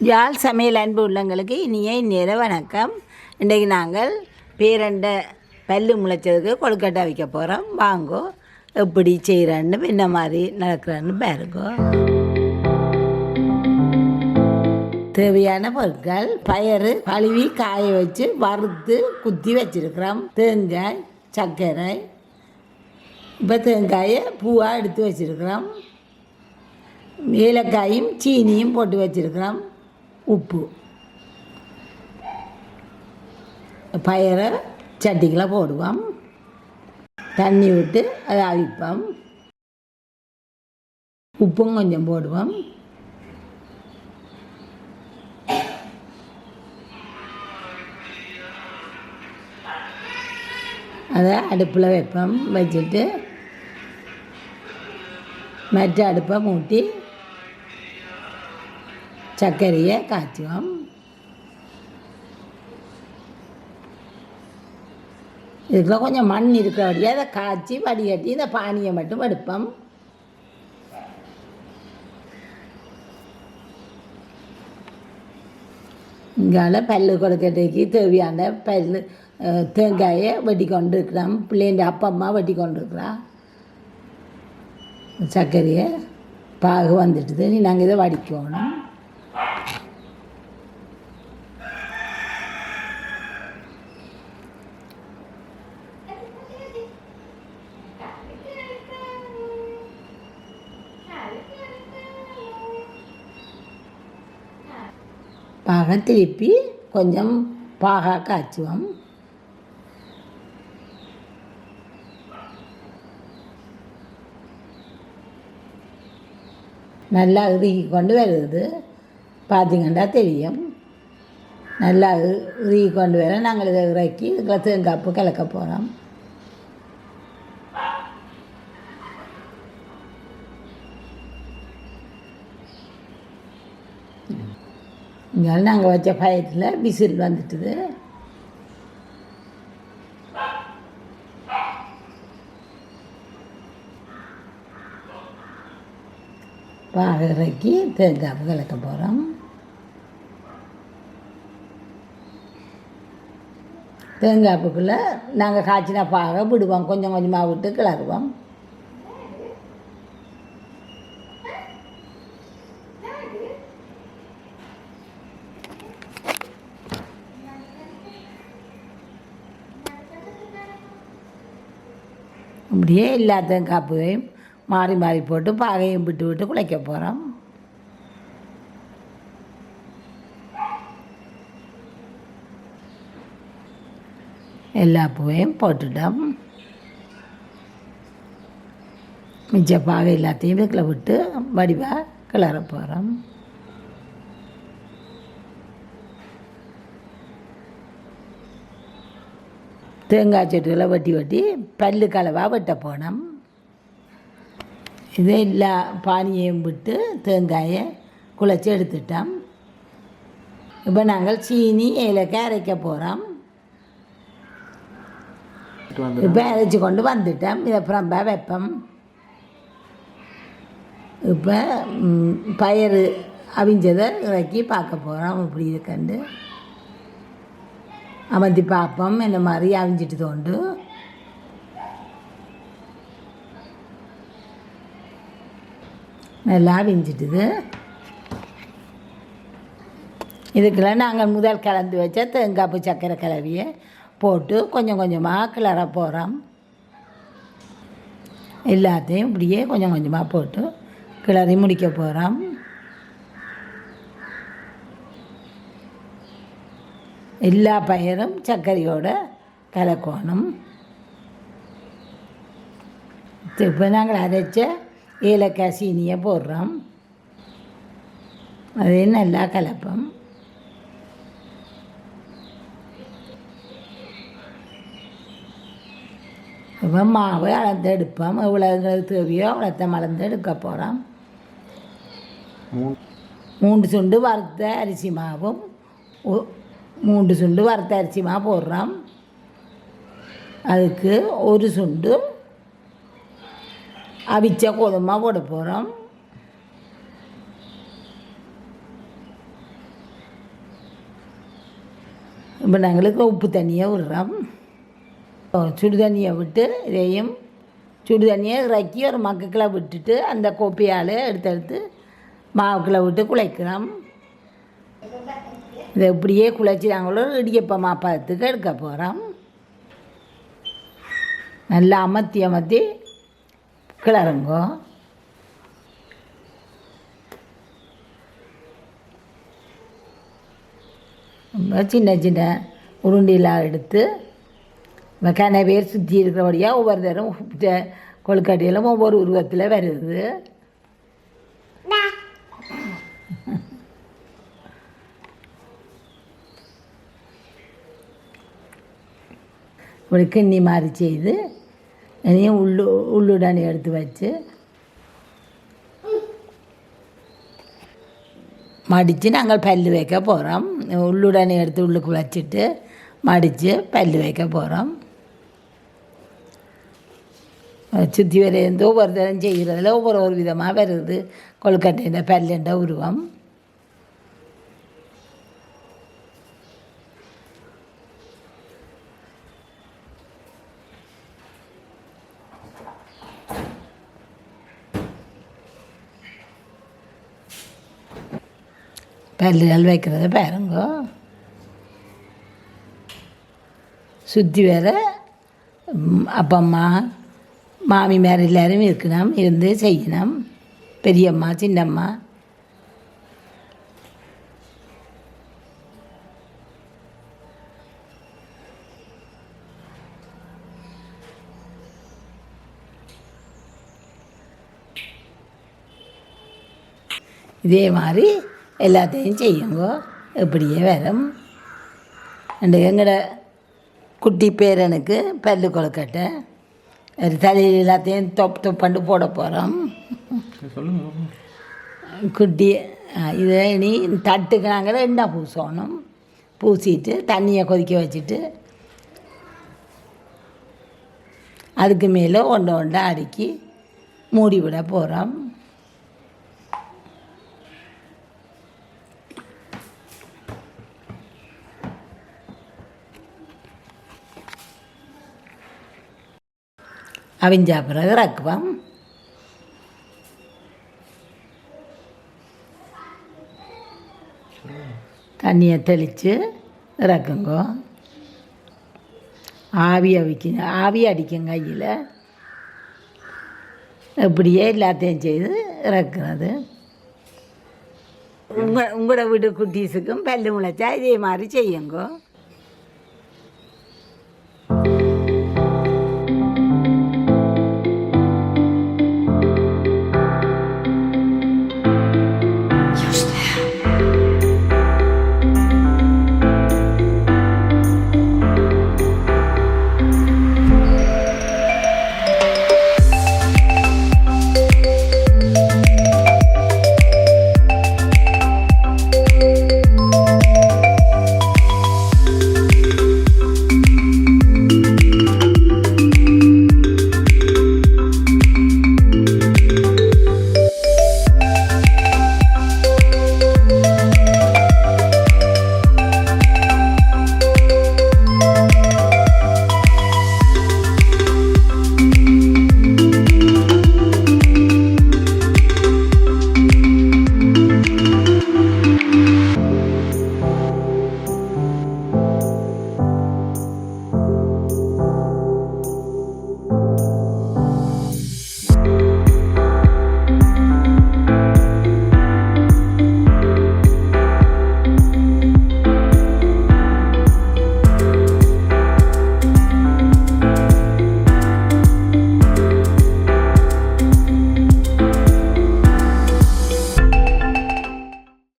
யாழ் சமையல் அன்பு உள்ளங்களுக்கு இனிய நேர வணக்கம். இன்றைக்கு நாங்கள் பேரண்ட பல்லு முளைச்சதுக்கு கொழுக்கட்டை வைக்க போகிறோம் வாங்கோ எப்படி செய்கிறான்னு என்ன மாதிரி நடக்கிறான்னு பாருங்கோ. தேவையான பொருட்கள் பயறு கழுவி காய வச்சு வறுத்து குத்தி வச்சிருக்கிறோம். தேங்காய் சர்க்கரை இப்போ தேங்காயை பூவாக எடுத்து வச்சிருக்கிறோம். ஏலக்காயும் சீனியும் போட்டு வச்சிருக்கிறோம். உப்பு. பயரை சட்டிக்கெலாம் போடுவோம். தண்ணி விட்டு அதை அவிப்போம். உப்பும் கொஞ்சம் போடுவோம். அதை அடுப்பில் வைப்போம். வச்சுட்டு மற்ற அடுப்பை மூட்டி சர்க்கரையை காய்ச்சுவோம் இதுக்குள்ள கொஞ்சம் மண் இருக்கிறபடியே அதை காய்ச்சி வடிகட்டி இந்த பானியை மட்டும் எடுப்போம் இங்கால பல்லு கொடுக்கறதுக்கு தேவையான பல்லு தேங்காயை வெட்டி கொண்டு இருக்கிறோம் பிள்ளைண்ட அப்பா அம்மா வெட்டி கொண்டு இருக்கிறா சர்க்கரையை பாகு வந்துட்டுது நீ நாங்கள் இதை வடிக்கணும் பாக திருப்பி கொஞ்சம் பாகா காய்ச்சுவோம் நல்லா இறுகி கொண்டு வருது பார்த்தீங்கன்னா தெரியும். நல்லா இறுகி கொண்டு வர நாங்கள் இதை இறக்கி இதில் தேங்காப்பு கலக்க போகிறோம் இங்கே நாங்கள் வச்ச பயத்தில் விசில் வந்துட்டுது. பாக இறக்கி தேங்காப்பு கலக்க போகிறோம் தேங்காய்ப்புக்குள்ளே நாங்கள் காய்ச்சினா பாக விடுவோம். கொஞ்சம் கொஞ்சமாக விட்டு கிளறுவோம். அப்படியே எல்லாத்தையும் தேங்காப்பையும் மாறி மாறி போட்டு பாகையும் விட்டு விட்டு குழைக்க போகிறோம் எல்லா பூவையும் போட்டுட்டோம். மிச்ச பாகை எல்லாத்தையும் இதுக்குள்ள விட்டு வடிவாக கிளற போகிறோம் தேங்காய் செட்டுகளை வெட்டி வெட்டி பல்லு கலவாக வெட்ட போனோம். இதே எல்லா பானியையும் விட்டு தேங்காயை குழச்சி எடுத்துட்டோம். இப்போ நாங்கள் சீனி ஏலக்காய் அரைக்க போகிறோம் இப்போ அரைச்சி கொண்டு வந்துட்டோம். இதை ரொம்ப வைப்போம். இப்போ பயிர் பயறு அவிஞ்சதை இறக்கி பார்க்க போகிறோம் இப்படி இருக்கண்டு அமர்த்தி பார்ப்போம் என்ன மாதிரி அவிஞ்சிட்டு தோண்டு. நல்லா விஞ்சிட்டுது இதுக்கெல்லாம் நாங்கள் முதல் கலந்து வச்ச தேங்காய்ப்பு சக்கரை கலவியை போட்டு கொஞ்சம் கொஞ்சமாக கிளற போகிறோம் எல்லாத்தையும் இப்படியே கொஞ்சம் கொஞ்சமாக போட்டு கிளறி முடிக்க போகிறோம் எல்லா பயிரும் சர்க்கரையோட கலக்கணும். இப்போ நாங்கள் அரைச்ச ஏலக்காய் சீனியை போடுறோம். அதையும் நல்லா கலப்போம். இப்போ மாவு அளந்து எடுப்போம். எவ்வளோ எங்களுக்கு தேவையோ அவ்வளோத்த மலர்ந்து எடுக்க போகிறோம் மூன்று சுண்டு வறுத்த அரிசி மாவும் மூன்று சுண்டு வறுத்த போடுறோம். அதுக்கு ஒரு சுண்டு அவிச்ச கோதுமை போட போகிறோம் இப்போ நாங்களுக்கு உப்பு தண்ணியை விடுறோம். சுடு தண்ணியை விட்டு இதையும் சுடு தண்ணியை இறக்கி ஒரு மக்குக்கில் விட்டுட்டு அந்த கோப்பையால் எடுத்து எடுத்து மாவுக்குள்ள விட்டு குழைக்கிறோம். இதை இப்படியே குழைச்சி நாங்களும் இடியப்ப எடுக்க போகிறோம் நல்லா அமர்த்தி அமர்த்தி கிளறுங்கோ. ரொம்ப சின்ன சின்ன உருண்டிலாம் எடுத்து கன பேர் சுற்றி இருக்கிறபடியாக ஒவ்வொரு தரம் கொழுக்கட்டையிலும் ஒவ்வொரு உருவத்தில் வருது. ஒரு கிண்ணி மாதிரி செய்து இனியும் உள்ளு உள்ளுடனே எடுத்து வச்சு மடித்து நாங்கள் பல் வைக்க போகிறோம் உள்ளுடனே எடுத்து உள்ளுக்கு வச்சுட்டு மடித்து பல் வைக்க போகிறோம் சுற்றி வரைந்து ஒவ்வொரு தரம் செய்கிறதுல ஒவ்வொரு ஒரு விதமாக வருது. கொழுக்கட்டைன்ற பல்லுன்ற உருவம். பல்லுகள் வைக்கிறத பாருங்க. சுற்றி வேற அப்பம்மா மாமி மேர் எல்லாரும் இருக்கணும் இருந்து செய்யணும். பெரியம்மா சின்னம்மா. இதே மாதிரி எல்லாத்தையும் செய்யுங்க. இப்படியே வரும். அண்டு எங்களோட குட்டி பேரனுக்கு பல்லு கொழுக்கட்டை. ஒரு தலையில் எல்லாத்தையும் தொப் தொப்பண்டு போட போகிறோம் குட்டி இதை இனி தட்டுக்கு நாங்கள் எண்ணெய் பூசணும். பூசிட்டு தண்ணியை கொதிக்க வச்சுட்டு அதுக்கு மேலே ஒன்று ஒன்றா அடுக்கி மூடி விட போகிறோம் அவிஞ்சா பிறகு இறக்குவோம் தண்ணியை தெளித்து இறக்குங்க. ஆவி அவிக்குங்க ஆவி அடிக்கும் கையில். இப்படியே எல்லாத்தையும் செய்து இறக்குறது. உங்கள் உங்களோட வீட்டு குட்டீஸுக்கும் பல்லு முளைச்சா இதே மாதிரி செய்யுங்கோ.